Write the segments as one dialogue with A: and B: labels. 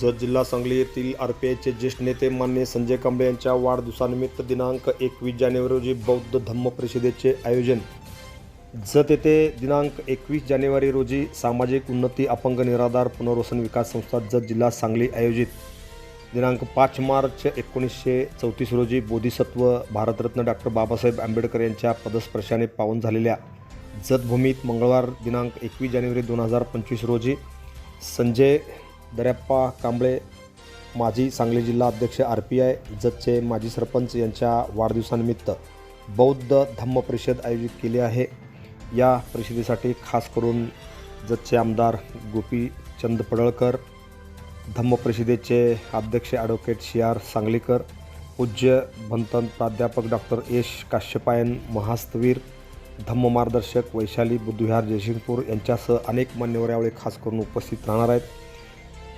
A: जत जिल्हा सांगली येथील R P आयचे ज्येष्ठ नेते मान्य संजय कांबळे यांच्या वाढदिवसानिमित्त दिनांक एकवीस जानेवारी रोजी बौद्ध धम्म परिषदेचे आयोजन. जत येथे दिनांक एकवीस जानेवारी रोजी सामाजिक उन्नती अपंग निराधार पुनर्वसन विकास संस्था जत जिल्हा सांगली आयोजित. दिनांक पाच मार्च एकोणीसशे चौतीस रोजी बोधिसत्व भारतरत्न डॉक्टर बाबासाहेब आंबेडकर यांच्या पदस्पर्शाने पावन झालेल्या जतभूमीत मंगळवार दिनांक एकवीस जानेवारी दोन हजार पंचवीस रोजी संजय दर्याप्पा कांबळे माजी सांगली जिल्हा अध्यक्ष आर पी आय जतचे माजी सरपंच यांच्या वाढदिवसानिमित्त बौद्ध धम्म परिषद आयोजित केली आहे. या परिषदेसाठी खास करून जतचे आमदार गोपीचंद पडळकर धम्म परिषदेचे अध्यक्ष ॲडव्होकेट सी आर सांगलीकर पूज्य भंतन प्राध्यापक डॉक्टर एश काश्यपायन महास्तवीर धम्म मार्गदर्शक वैशाली बुद्धविहार जयसिंगपूर यांच्यासह अनेक मान्यवर यावेळी खास करून उपस्थित राहणार आहेत.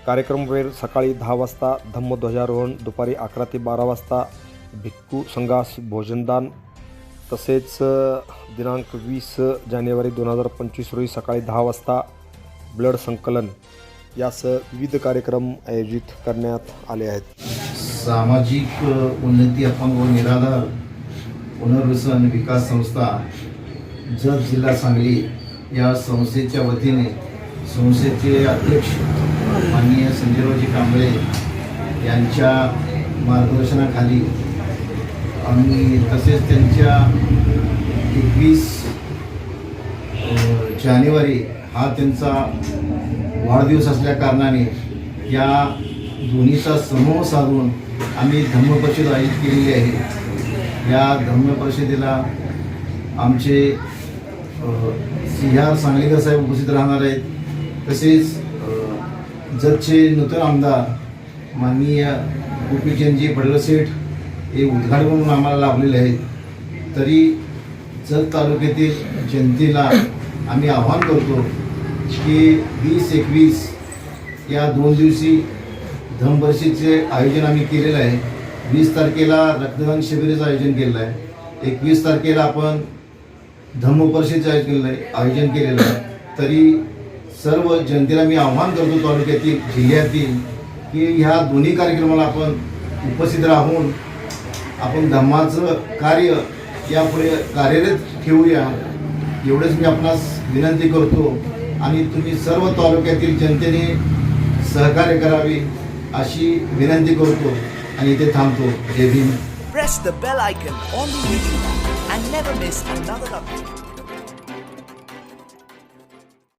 A: कार्यक्रम वेळ सकाळी दहा वाजता धम्म ध्वजारोहण दुपारी अकरा ते बारा वाजता भिक्खू संघास भोजनदान तसेच दिनांक वीस जानेवारी दोन हजार पंचवीस रोजी सकाळी दहा वाजता ब्लड संकलन. यासह विविध कार्यक्रम आयोजित करण्यात आले आहेत.
B: सामाजिक उन्नती अपंग व निराधार पुनर्वसन विकास संस्था जत जिल्हा सांगली या संस्थेच्या वतीने संस्थेचे अध्यक्ष माननीय संजयरावजी कांबळे यांच्या मार्गदर्शनाखाली आम्ही तसेच त्यांच्या एकवीस जानेवारी हा त्यांचा वाढदिवस असल्याकारणाने या दोन्हीचा समूह साधून आम्ही धम्म परिषद आयोजित केलेली आहे. या धम्म परिषदेला आमचे सी सांगलीकर साहेब उपस्थित राहणार आहेत. तसेच जतचे नूतन आमदार माननीय गोपीचंदजी पडलसेठ हे उद्घाटन म्हणून आम्हाला लाभलेले आहेत. तरी जत तालुक्यातील जनतेला आम्ही आव्हान करतो की वीस एकवीस या दोन दिवशी धमपरिषदेचे आयोजन आम्ही केलेलं आहे. वीस तारखेला रक्तदान शिबिराचं आयोजन केलेलं आहे. एकवीस तारखेला आपण धम्मपरिषदेचं आयोजन केलेलं आहे. आयोजन केलेलं आहे. तरी सर्व जनतेला मी आव्हान करतो तालुक्यातील जिल्ह्यातील की ह्या दोन्ही कार्यक्रमाला आपण उपस्थित राहून आपण धम्माचं कार्य यापुढे कार्यरत ठेवूया. एवढंच मी आपणास विनंती करतो. आणि तुम्ही सर्व तालुक्यातील जनतेने सहकार्य करावे अशी विनंती करतो. आणि इथे थांबतो. जय Bhim.
C: Press the bell icon on the YouTube and never miss another update.